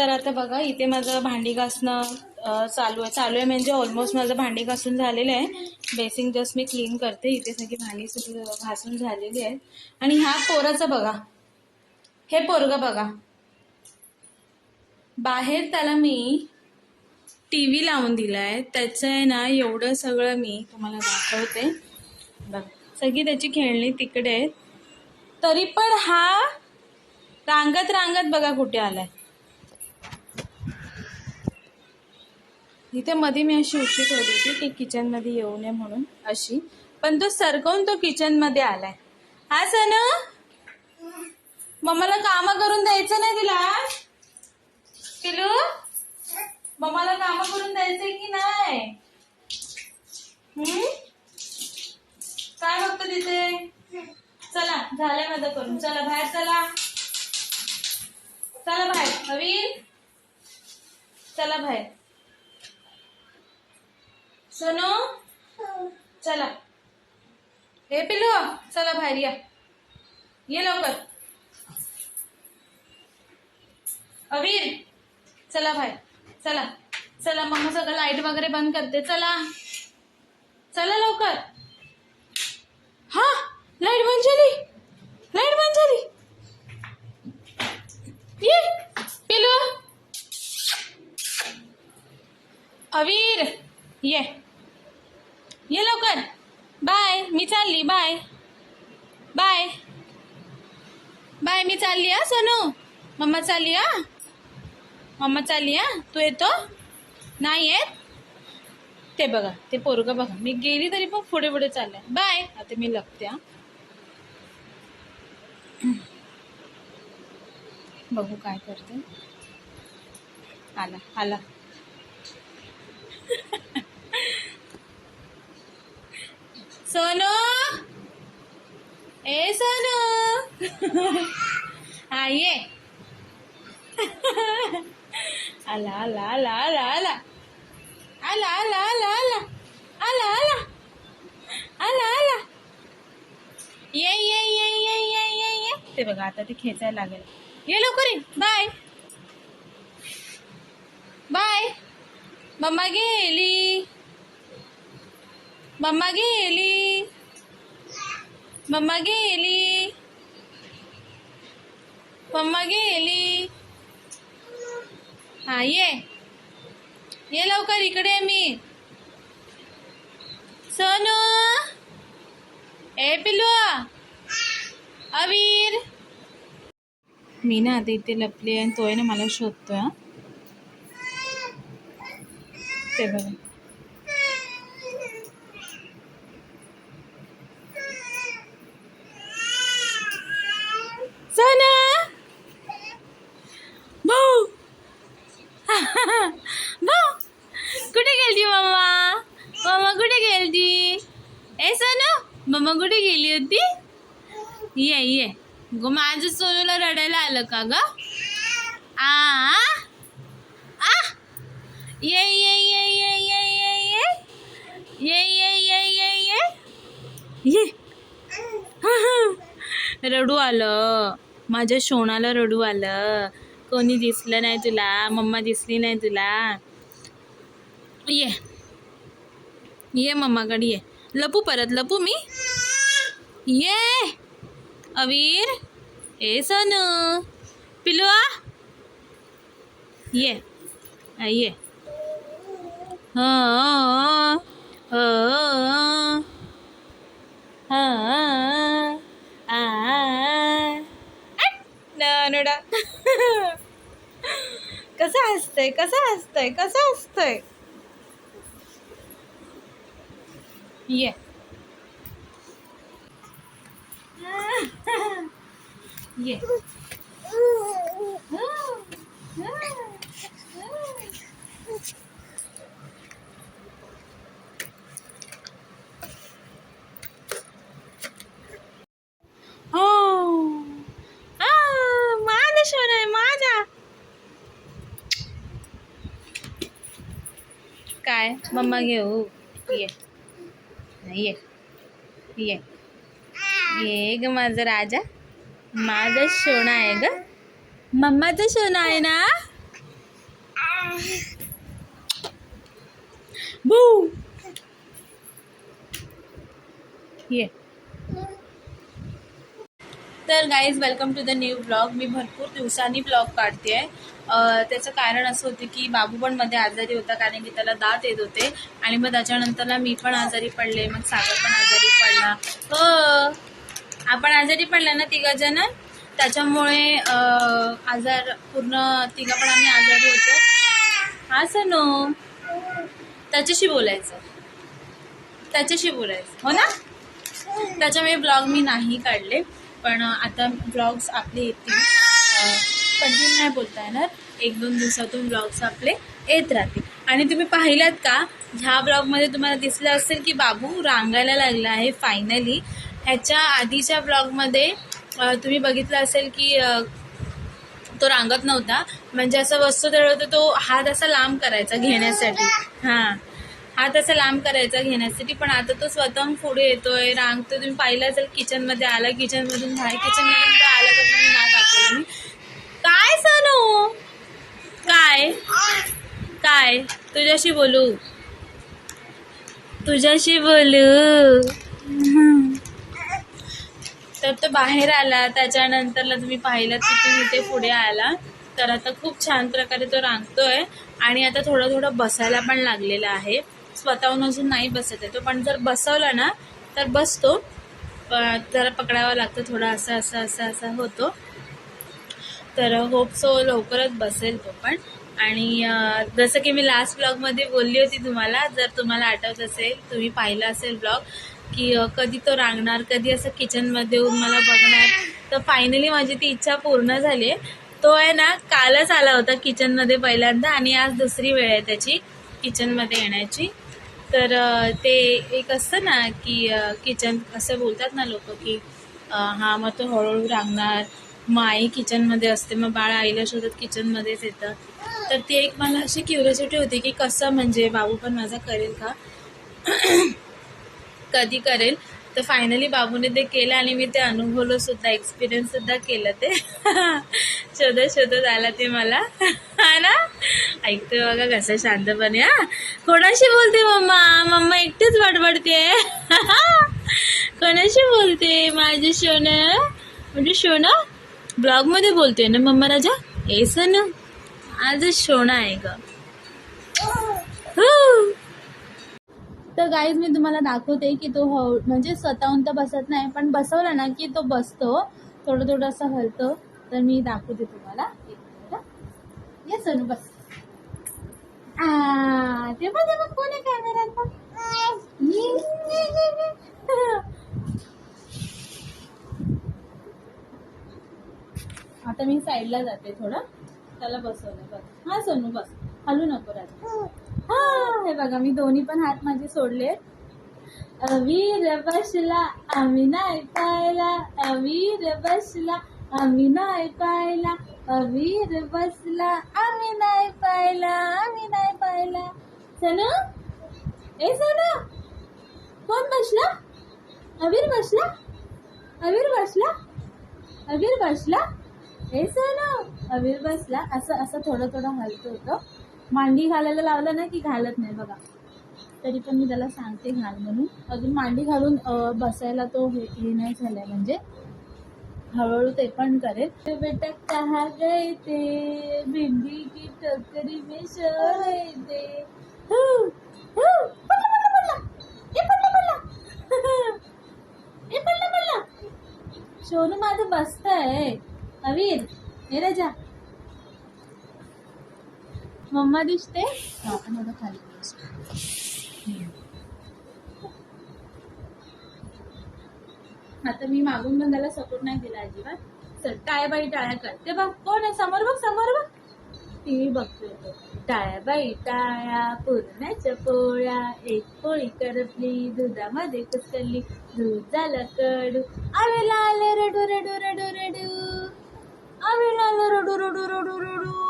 तर आता बघा इथे माझं भांडी घासणं चालू आहे. चालू आहे म्हणजे ऑलमोस्ट माझं भांडी घासून झालेलं आहे. बेसिंग जस्ट मी क्लीन करते. इथे सगळी भांडी सगळी घासून झालेली आहे आणि ह्या पोराचं बघा. हे पोरगं बघा. बाहेर त्याला मी टी व्ही लावून दिला आहे त्याचं आहे ना एवढं सगळं मी तुम्हाला दाखवते. बघ. सगळी त्याची खेळणी तिकडे आहेत. तरी पण हा रांगत रांगत बघा कुठे आलाय. इथे मध्ये मी अशी उशी ठेवली होती की किचनमध्ये येऊ नये म्हणून अशी. पण तो सरकवून तो किचनमध्ये आलाय. हा सन? मम्माला कामं करून द्यायचं नाही तिला? पिलू? मम्माला कामं करून द्यायचंय की नाही? हम्म? काय बघतो तिथे? चला झालंय माझं करून. चला बाहेर चला. चला बाहेर. हवी चला बाहेर. सोनू? चला. हे पिलू चला बाहेर या. ये लवकर. अवीर चला बाहेर. चला. चला मग सगळं लाइट वगैरे बंद करते. चला. चला लवकर. हा लाइट बंद झाली. लाइट बंद झाली. ये पिलू अवीर ये. ये लवकर. बाय मी चालली बाय. बाय. बाय मी चालली हा सोनू? मम्मा चालली हा? मम्मा चालली हा? तू येतो? नाही येत? ते बघा ते पोरगं बघा. मी गेली तरी पण पुढे पुढे चाललंय. बाय. आता मी लपते हा. बघू काय करते. आला आला. सोनू ए सोनू हा ये. आला आला आला आला आला. आला आला आला आला. आला आला. आला आला. ये ये ये ये ये ये ये. ते बघा आता ते खेचायला लागेल. ये लवकर ये. बाय. बाय. मम्मा गेली. मम्मा गेली. मम्मा गेली. मम्मा गेली. हा ये. ये लवकर इकडे मी. सोनू. ए पिलू अवीर मी ना आता इथे लपली आहे आणि तो आहे ना मला शोधतोय ते बघा सोनू भाऊ भाऊ कुठे गेलती मम्मा मम्मा कुठे गेलती ए सोनू मम्मा कुठे गेली होती ये ये ग माझं सोनूला रडायला आलं का ग? आ? आ? ये ये ये ये ये ये ये. ये ये ये ये ये. ये. रडू आलं. माझ्या शोणाला रडू आलं. कोणी दिसलं नाही तुला? मम्मा दिसली नाही तुला? ये. ये मम्माकडे ये. लपू परत लपू मी. ये. अवीर ए सोनू पिलुआ ये आ, ये. हां हां हां नडा कसं हसतंय कसं हसतंय कसं हसतंय? ये. Yeah. काय मम्मा घेऊ ये ये ये ये ग माझं राजा. माझं सोना आहे ग. मम्माचा सोना आहे ना? भू ये. तर guys welcome to the new blog मी भरपूर दिवसांनी ब्लॉग काढते आहे त्याचं कारण असं होतं की बाबू पण मध्ये आजारी होता कारण की त्याला दात येत होते. आणि मग त्याच्यानंतरला मी पण आजारी पडले मग सागर पण आजारी पडला. हो आपण आजारी पडला ना तिघं जण त्याच्यामुळे आजार पूर्ण तिघं पण आम्ही आजारी होतो. हा सनो त्याच्याशी बोलायचं. त्याच्याशी बोलायचं. हो ना? त्याच्यामुळे ब्लॉग मी नाही काढले पण आता ब्लॉग्स आपले येतील. कंटिन्यू नाही बोलता येणार. एक दोन दिवसातून ब्लॉग्स आपले येत राहतील. आणि तुम्ही पाहिलात का ह्या ब्लॉगमध्ये तुम्हाला दिसलं असेल की बाबू रांगायला लागला आहे फायनली ह्याच्या आधीच्या ब्लॉगमध्ये तुम्ही बघितलं असेल की तो रांगत नव्हता. म्हणजे असं वस्तू होतं तो हात असा लांब करायचा घेण्यासाठी. हां. हात असा लांब करायचा घेण्यासाठी पण आता तो स्वतःहून पुढे येतोय. रांगतो तुम्ही पाहिलं असेल किचनमध्ये आला किचनमधून बाहेर किचनमधून तो आला तर तुम्ही ना दाखवलं मी. काय सनू? काय? काय? तुझ्याशी बोलू. तुझ्याशी बोलू. तर तो बाहेर आला त्याच्यानंतरला तुम्ही पाहिलं तिथून इथे पुढे आला. तर आता खूप छान प्रकारे तो रांगतोय आणि आता थोडं थोडं बसायला पण लागलेला आहे. स्वतःहून अजून नाही बसत आहे तो पण जर बसवला ना तर बसतो. जरा पकडावं लागतं थोडं असं असं असं असं होतो. तर होप सो लवकरच बसेल तो पण. आणि जसं की मी लास्ट ब्लॉगमध्ये बोलली होती तुम्हाला जर तुम्हाला आठवत असेल तुम्ही पाहिलं असेल ब्लॉग की कधी तो रांगणार कधी असं किचनमध्ये येऊन मला बघणार. तर फायनली माझी ती इच्छा पूर्ण झाली. आहे तो आहे ना कालच आला होता किचनमध्ये पहिल्यांदा आणि आज दुसरी वेळ आहे त्याची किचनमध्ये येण्याची. तर ते एक असतं ना की किचन असं बोलतात ना लोक की हां हा मग तो हळूहळू रांगणार. मग आई किचनमध्ये असते मग बाळ आईला शोधत किचनमध्येच येतं. तर ती एक मला अशी क्युरियोसिटी होती की कसं म्हणजे बाबू पण माझा करेल का? कधी करेल. तर फायनली बाबूने ते केलं आणि मी ते अनुभवलं सुद्धा एक्सपिरियन्स सुद्धा केलं ते. शोधत शोधत आला ते मला. हा ना? ऐकतोय बघा कसं शांतपणे हा. कोणाशी बोलते मम्मा? मम्मा एकटीच बडबडते. कोणाशी बोलते? माझी शोनं म्हणजे शोना ब्लॉगमध्ये बोलते ना मम्मा राजा? एसन आज शोना आहे ग. तर गाईज मी तुम्हाला दाखवते की तो हळ म्हणजे स्वतःहून तर बसत नाही पण बसवला ना की तो बसतो. थोडं थोडं असं हलतो. तर मी दाखवते तुम्हाला. एक मिनिट सोनू बस. ते बघ ते बघ कोण आहे कॅमेऱ्यात आता मी साईडला जाते थोडं. त्याला बसवलं बस. हा सोनू बस. हलू नको राहत हा हे बघा मी दोन्ही पण हात माझे सोडले अवीर बसला आम्ही नाही पाहिला. अवीर बसला आम्ही नाही पाहिला. अवीर बसला आम्ही नाही पाहिला आम्ही नाही पाहिला. सनू? ए सनू? कोण बसला? अवीर बसला? अवीर बसला? अवीर बसला? ए सनू? अवीर बसला. असं असं थोडं थोडं हलतं होतं. मांडी घालायला लावलं ना की घालत नाही बघा. तरी पण मी त्याला सांगते घाल म्हणून. अजून मांडी घालून बसायला तो हे हे नाही झालाय म्हणजे. हळूहळू ते पण करेल. ते बेटा कहा गए ते भिंडी की टोकरी में शोर ते थे सोनू माझं बसतंय. अवीर हे राजा मम्मा दिसते खाली आता मी मागून पण त्याला सपोर्ट नाही दिला अजिबात चल टाळ्या बाई टाळ्या करते बघ कोण आहे समोर बघ समोर बघ टीव्ही बघतोय तो. टाळ्या बाई टाळ्या पुरणाच्या पोळ्या एक पोळी करपली दुधामध्ये कुसकरली दूध झालं कडू आवे लाल रडू रडू रडू रडू आवे लाल रडू रडू रडू रडू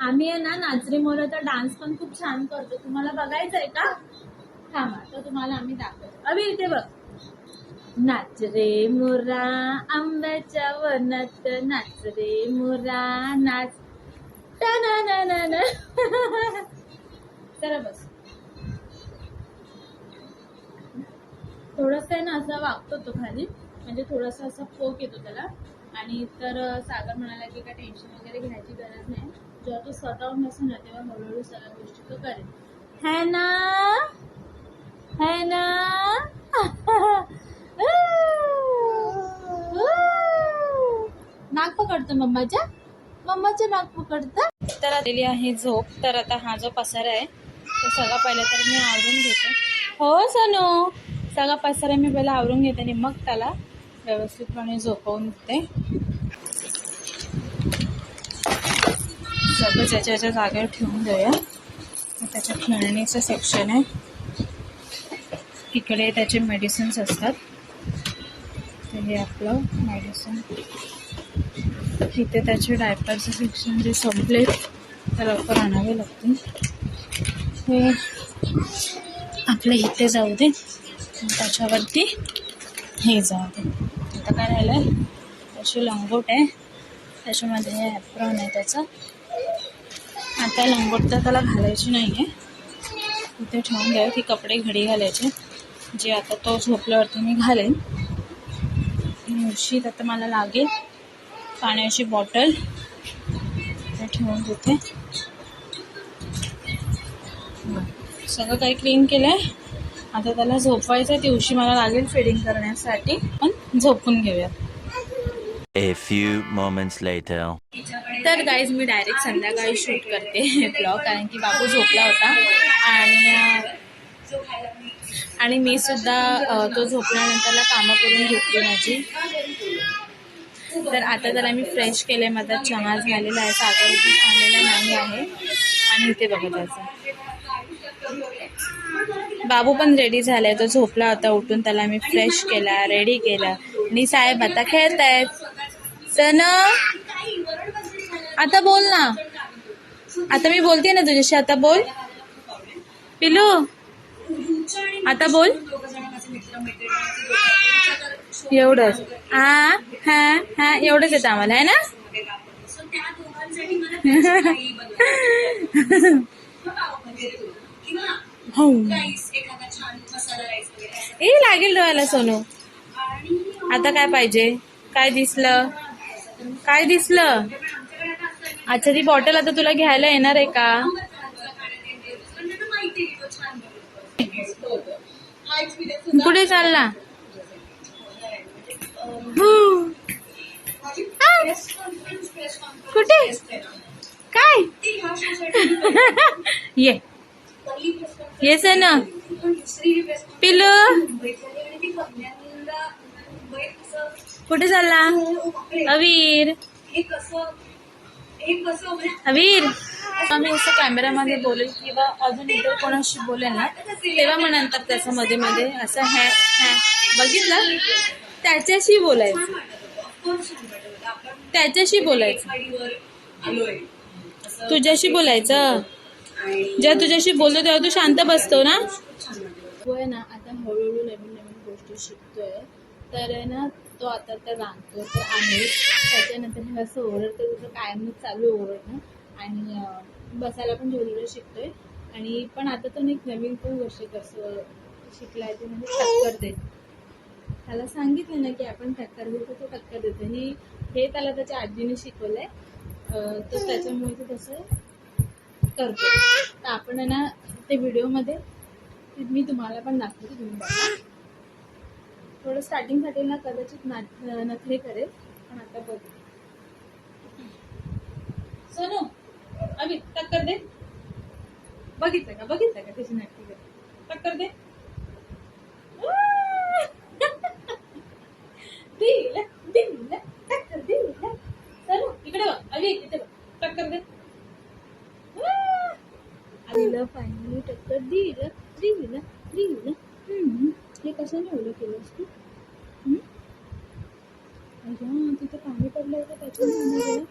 आम्ही आहे ना नाचरी मोराचा डान्स पण खूप छान करतो. तुम्हाला बघायचंय का? थांबा तर तुम्हाला आम्ही दाखवतो. अभि इथे बघ. नाच रे मोरा आंब्याच्या वनात नाच रे मोरा नाच. ना ना ना ना चला बस. थोडस आहे ना असं वागतो तो खाली. म्हणजे थोडस असं फोक येतो त्याला. आणि तर सागर म्हणाला की काय टेन्शन वगैरे घ्यायची गरज नाही. जेव्हा तो स्वतःहून असेल ना तेव्हा हळूहळू सगळ्या गोष्टी तो करेल. है ना? है ना? नाक पकडतो मम्माच्या? मम्माचं नाक पकडतं? तर आलेली आहे झोप. तर आता हा जो पसारा आहे तो सगळा पहिला तर मी आवरून घेते. हो सोनू? सगळा पसारा मी पहिला आवरून घेते आणि मग त्याला व्यवस्थितपणे झोपवून देते. तो ज्याच्या ज्याच्या जागेवर ठेवून देऊया त्याच्या खेळणीचं सेक्शन आहे. इकडे त्याचे मेडिसिन्स असतात. तर हे आपलं मेडिसिन इथे त्याचे डायपरचं सेक्शन जे संपले तर लवकर आणावे लागतील. हे आपलं इथे जाऊ दे. त्याच्यावरती हे जाऊ दे. आता काय राहिलं आहे त्याची लंगोट आहे. त्याच्यामध्ये हे ॲप्रॉन आहे त्याचं. आता लंगोट तर त्याला घालायची नाही आहे इथे ठेवून द्यावं की कपडे घडी घालायचे. जे आता तो झोपल्यावरती मी घालेन. उशीत आता मला लागेल. पाण्याची बॉटल. ते ठेवून देते. सगळं काही क्लीन केलं आहे आता त्याला झोपवायचं आहे दिवशी मला लागेल फिडिंग करण्यासाठी. पण झोपून घेऊया A few moments later. तर गाईज मी डायरेक्ट संध्याकाळी शूट करते ब्लॉग कारण की बाबू झोपला होता. आणि आणि मी सुद्धा तो झोपल्यानंतरला कामं करून घेतली माझी. तर आता त्याला मी फ्रेश केले माझा चहा झालेला आहे सागर झालेला नाही आहे. आणि इथे बघत त्याचं. बाबू पण रेडी झालाय तो झोपला होता उठून त्याला मी फ्रेश केला रेडी केला. आणि साहेब आता खेळत आहेत सन आता बोल ना. आता मी बोलते ना तुझ्याशी. आता बोल. पिलू. आता बोल. एवढंच. हा हा हा एवढंच येतं आम्हाला आहे ना? हो. ए लागेल डोळ्याला सोनू. आता काय पाहिजे? काय दिसलं? काय दिसलं? अच्छा ती बॉटल आता तुला घ्यायला येणार आहे का? कुठे चालला? कुठे? काय? ये. येस ना पिलू कुठे चालला? अवीर अवीर आम्ही असं कॅमेरामध्ये बोलेल किंवा अजून इतर कोणाशी बोलेल ना तेव्हा मग नंतर त्याचं मध्ये मध्ये असं हॅ हॅ. बघितलं? त्याच्याशी बोलायचं. त्याच्याशी बोलायचं. तुझ्याशी बोलायचं? जेव्हा तुझ्याशी बोलतो तेव्हा तू शांत बसतो ना? होय ना आता हळूहळू नवीन नवीन गोष्टी शिकतोय. तर ना तो आता तर रांगतो तर आहे. त्याच्यानंतर हे असं ओरडतं तुझं कायमच चालू आहे ओरडणं. आणि बसायला पण जोरजोर शिकतोय. आणि पण आता तो एक नवीन पण गोष्ट कसं शिकलाय ते म्हणजे टक्कर देत. त्याला सांगितलं ना की आपण टक्कर देतो तो टक्कर देतो ही हे त्याला त्याच्या आजीने शिकवलंय. तर त्याच्यामुळे तो तसं करतो तर आपण आहे ना ते व्हिडिओमध्ये मी तुम्हाला पण दाखवते तुम्ही बघा. थोडं स्टार्टिंगसाठी ना कदाचित नखरे करेल. पण आता बघ. सोनू अभि टक्कर दे. बघितलं का? बघितलं का त्याची नाटकी कर टक्कर दे. दिलं दिलं टक्कर दिलं. सोनू इकडे बघ. अभि इथे बघ. टक्कर दे. दिलं फायनली टक्कर दिलं दिलं दिलं. हम्म. हे कशाने ओलं केलंस तू? हम्म? तिथे तिथं पाणी पडलं होतं त्याच्यामुळे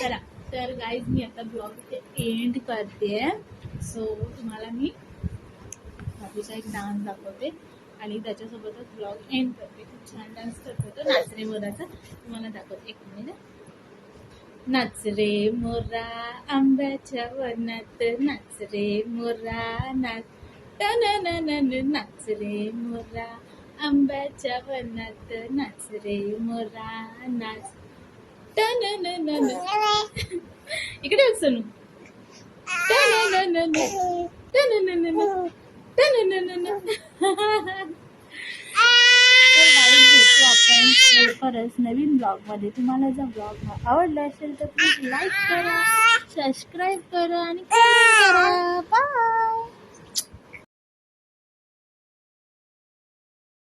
चला तर गाईज मी आता ब्लॉग इथे एंड करते. सो तुम्हाला मी बाबूचा एक डान्स दाखवते. आणि त्याच्यासोबतच ब्लॉग एंड करते. खूप छान डान्स करतो तो नाचरे रे तुम्हाला दाखवते. एक मिनिट नाच रे मोरा आंब्याच्या वनात नाच रे मोरा नाच टन नाच रे मोरा आंब्याच्या वनात नाच रे मोरा नाच टन इकडे बघ टन टन टन टन तर गाईज भेटू आपण लवकरच नवीन ब्लॉगमध्ये. तुम्हाला जर ब्लॉग आवडला असेल तर प्लीज लाईक करा सबस्क्राईब करा आणि करा. बाय